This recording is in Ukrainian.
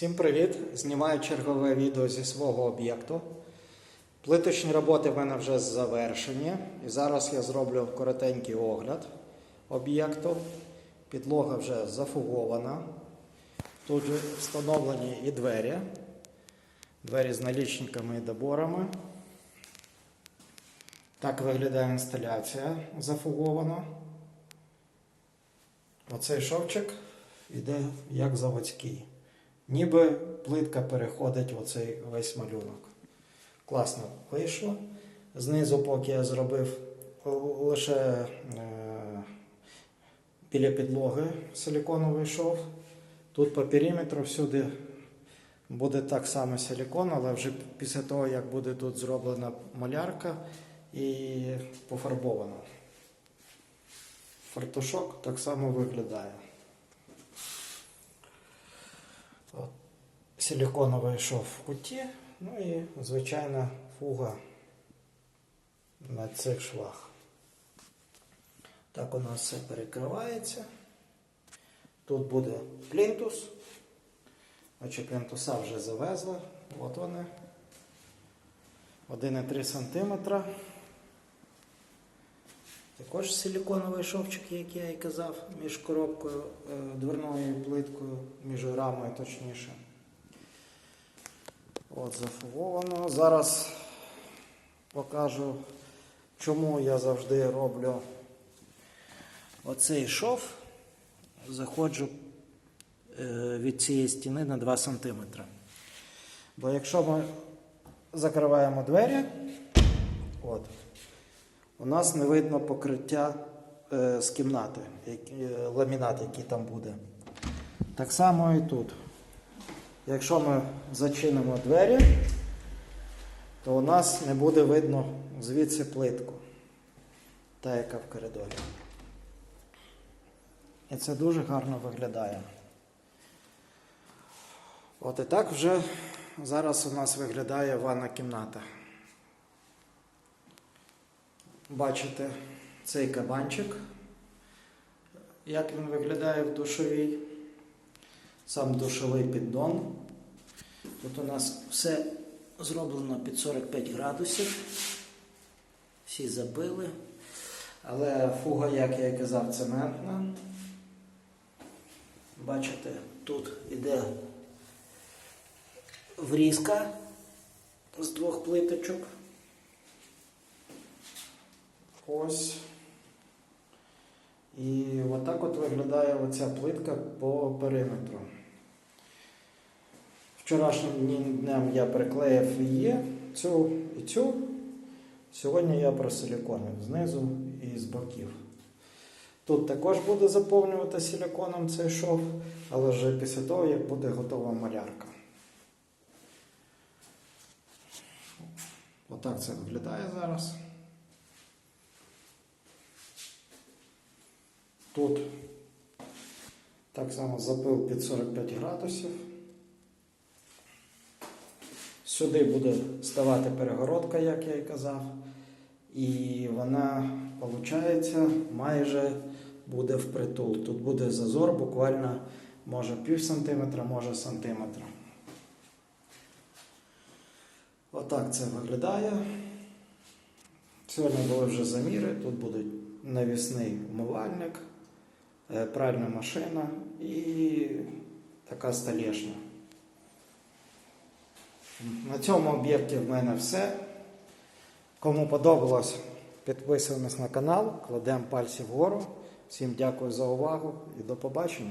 Всім привіт! Знімаю чергове відео зі свого об'єкту. Плиточні роботи в мене вже завершені. І зараз я зроблю коротенький огляд об'єкту. Підлога вже зафугована. Тут встановлені і двері. Двері з налічниками і доборами. Так виглядає інсталяція зафугована. Оцей шовчик іде як заводський. Ніби плитка переходить в оцей весь малюнок. Класно вийшло. Знизу, поки я зробив лише е, біля підлоги силіконовий шов. Тут по периметру всюди буде так само силікон, але вже після того, як буде тут зроблена малярка і пофарбовано. Фартушок так само виглядає. От. Силіконовий шов в куті, ну і звичайна фуга на цих швах. Так у нас все перекривається. Тут буде плінтус. Очі плінтуса вже завезли. От вони. 1,3 см. Також силіконовий шовчик, як я і казав, між коробкою е, дверною плиткою, між рамою точніше. От зафуговано. Зараз покажу, чому я завжди роблю оцей шов. Заходжу е, від цієї стіни на 2 см. Бо якщо ми закриваємо двері, от, у нас не видно покриття е, з кімнати, е, ламінат, який там буде. Так само і тут. Якщо ми зачинимо двері, то у нас не буде видно звідси плитку, та яка в коридорі. І це дуже гарно виглядає. От і так вже зараз у нас виглядає ванна кімната. Бачите цей кабанчик, як він виглядає в душовій. Сам душовий піддон. Тут у нас все зроблено під 45 градусів. Всі забили. Але фуга, як я і казав, цементна. Бачите, тут іде врізка з двох плиточок. Ось. І отак от виглядає оця плитка по периметру. Вчорашнім днем я приклеїв її, цю і цю. Сьогодні я просиліконив знизу і з боків. Тут також буде заповнювати силіконом цей шов, але вже після того, як буде готова малярка. Отак це виглядає зараз. Тут так само запил під 45 градусів. Сюди буде ставати перегородка, як я і казав. І вона, виходить, майже буде впритул. Тут буде зазор буквально може пів сантиметра, може сантиметра. Отак це виглядає. Сьогодні були вже заміри. Тут буде навісний умивальник, е, пральна машина і така столешня. На цьому об'єкті в мене все. Кому подобалось, підписуємось на канал, кладемо пальці вгору. Всім дякую за увагу і до побачення.